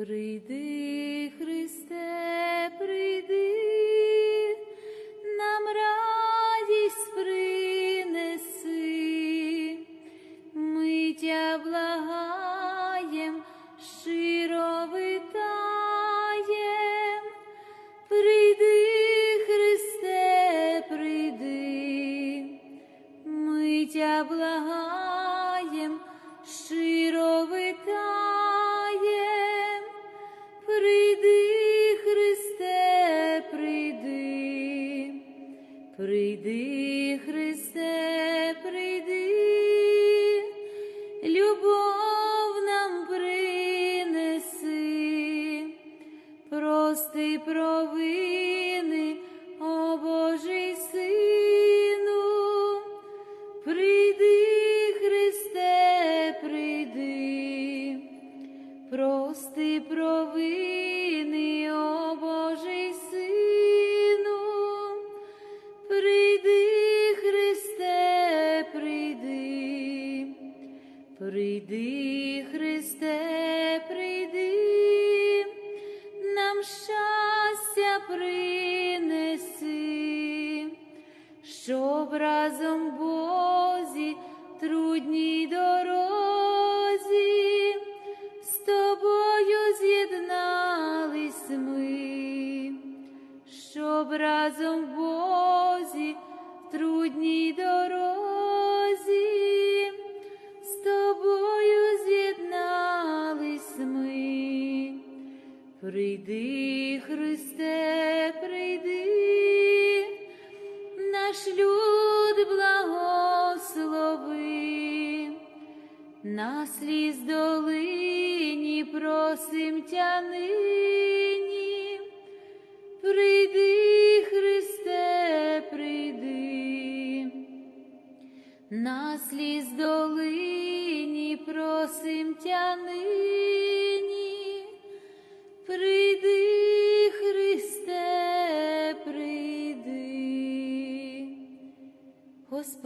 Прийди, Христе, прийди,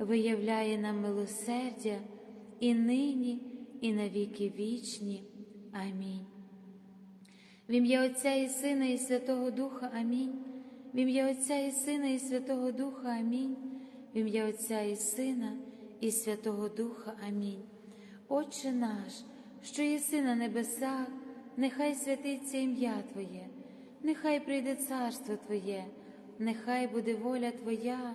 виявляє нам милосердя і нині, і на віки вічні. Амінь. В ім'я Отця і Сина, і Святого Духа Амінь. В ім'я Отця і Сина, і Святого Духа Амінь. В ім'я Отця і Сина, і Святого Духа Амінь. Отче наш, що єси на небесах, нехай святиться ім'я Твоє, нехай прийде царство Твоє, нехай буде воля Твоя,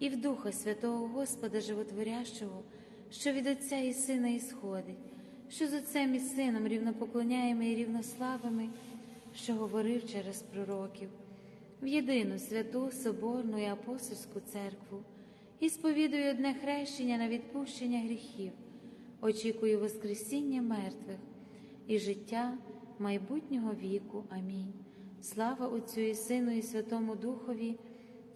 і в Духа Святого Господа Животворящого, що від Отця і Сина ісходить, що з Отцем і Сином рівнопоклоняємо і рівнославими, що говорив через пророків. в єдину святу Соборну і апостольську церкву і сповідую одне хрещення на відпущення гріхів, очікую Воскресіння мертвих і життя майбутнього віку. Амінь. Слава Отцю і Сину, і Святому Духові,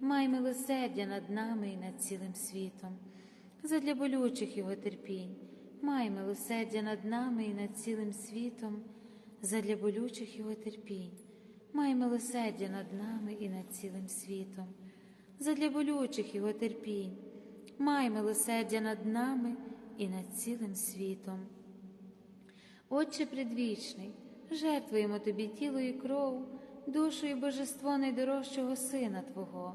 май милосердя над нами і над цілим світом, задля болючих його терпінь, май милосердя над нами і над цілим світом, задля болючих його терпінь, май милосердя над нами і над цілим світом, задля болючих його терпінь. Май милосердя над нами і над цілим світом. Отче предвічний, жертвуємо Тобі тіло і кров, душу і божество найдорожчого Сина Твого,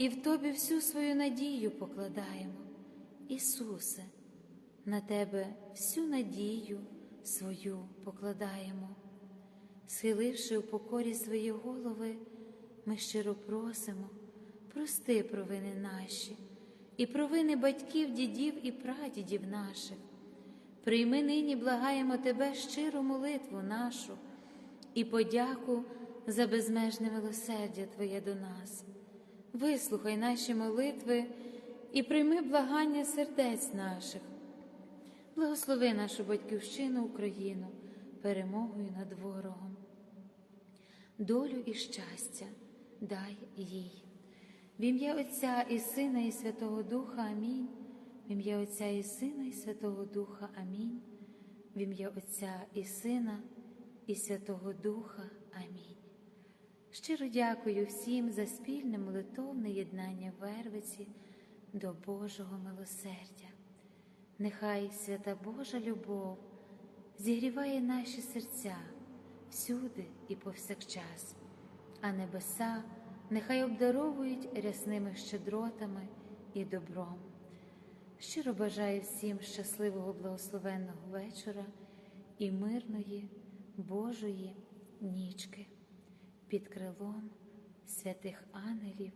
і в Тобі всю свою надію покладаємо. Ісусе на тебе всю надію свою покладаємо, схиливши у покорі свої голови, ми щиро просимо, прости провини наші і провини батьків, дідів і прадідів наших. Прийми нині, благаємо Тебе щиру молитву нашу і подяку за безмежне милосердя Твоє до нас. Вислухай наші молитви і прийми благання сердець наших. Благослови нашу батьківщину Україну перемогою над ворогом. Долю і щастя дай їй. В ім'я Отця і Сина, і Святого Духа Амінь. В ім'я Отця і Сина, і Святого Духа Амінь. В ім'я Отця і Сина, і Святого Духа Амінь. Щиро дякую всім за спільне молитовне єднання Вервиці до Божого милосердя. Нехай свята Божа любов зігріває наші серця всюди і повсякчас, а небеса нехай обдаровують рясними щедротами і добром. Щиро бажаю всім щасливого благословенного вечора і мирної Божої нічки під крилом святих ангелів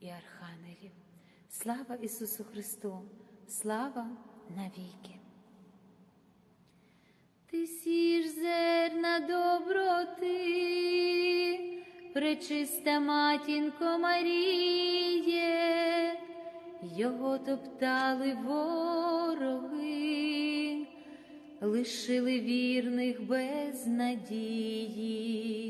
і архангелів. Слава Ісусу Христу! Слава навіки. Ти сіж зерна доброти, пречиста матінко Маріє, його топтали вороги, лишили вірних без надії,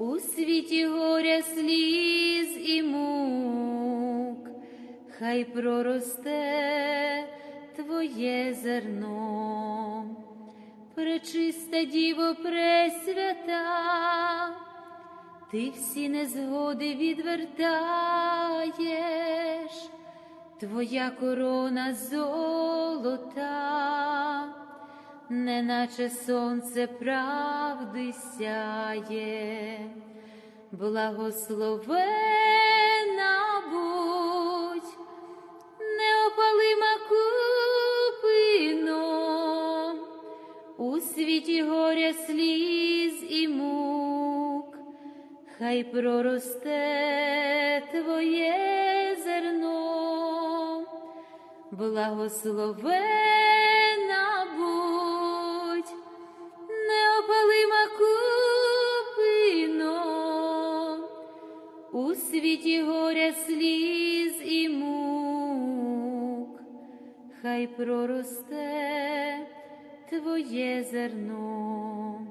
у світі горя сліз і мук, хай проросте твоє зерно, пречиста діво пресвята, ти всі незгоди відвертаєш, твоя корона золота неначе сонце правди сяє, благословена будь, неопалима купино, у світі горя сліз і мук, хай проросте твоє зерно, благословена проросте твоє зерно.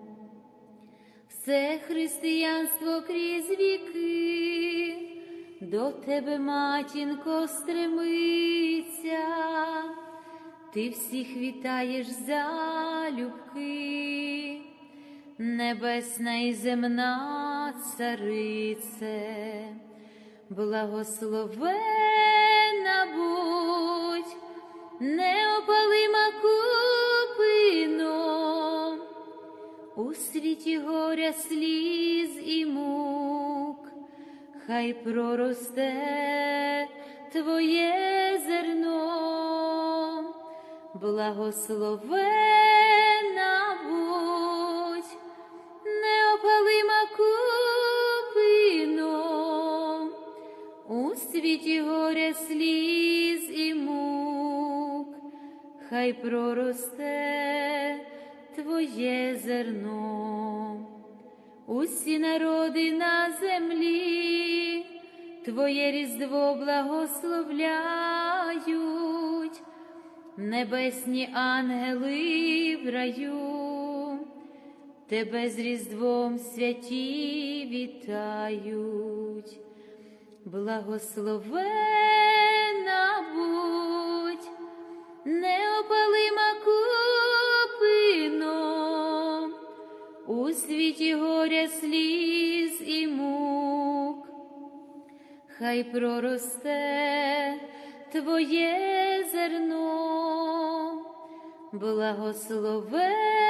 Все християнство крізь віки, до тебе, матінко, стремиться, ти всіх вітаєш залюбки, небесна і земна царице, благословена будь, неопалима купино, у світі горя сліз і мук, хай проросте твоє зерно, благословена хай проросте твоє зерно, усі народи на землі, Твоє різдво благословляють, небесні ангели в раю, тебе з різдвом святі вітають, благословена неопалима купино, у світі горя сліз і мук, хай проросте твоє зерно, благословена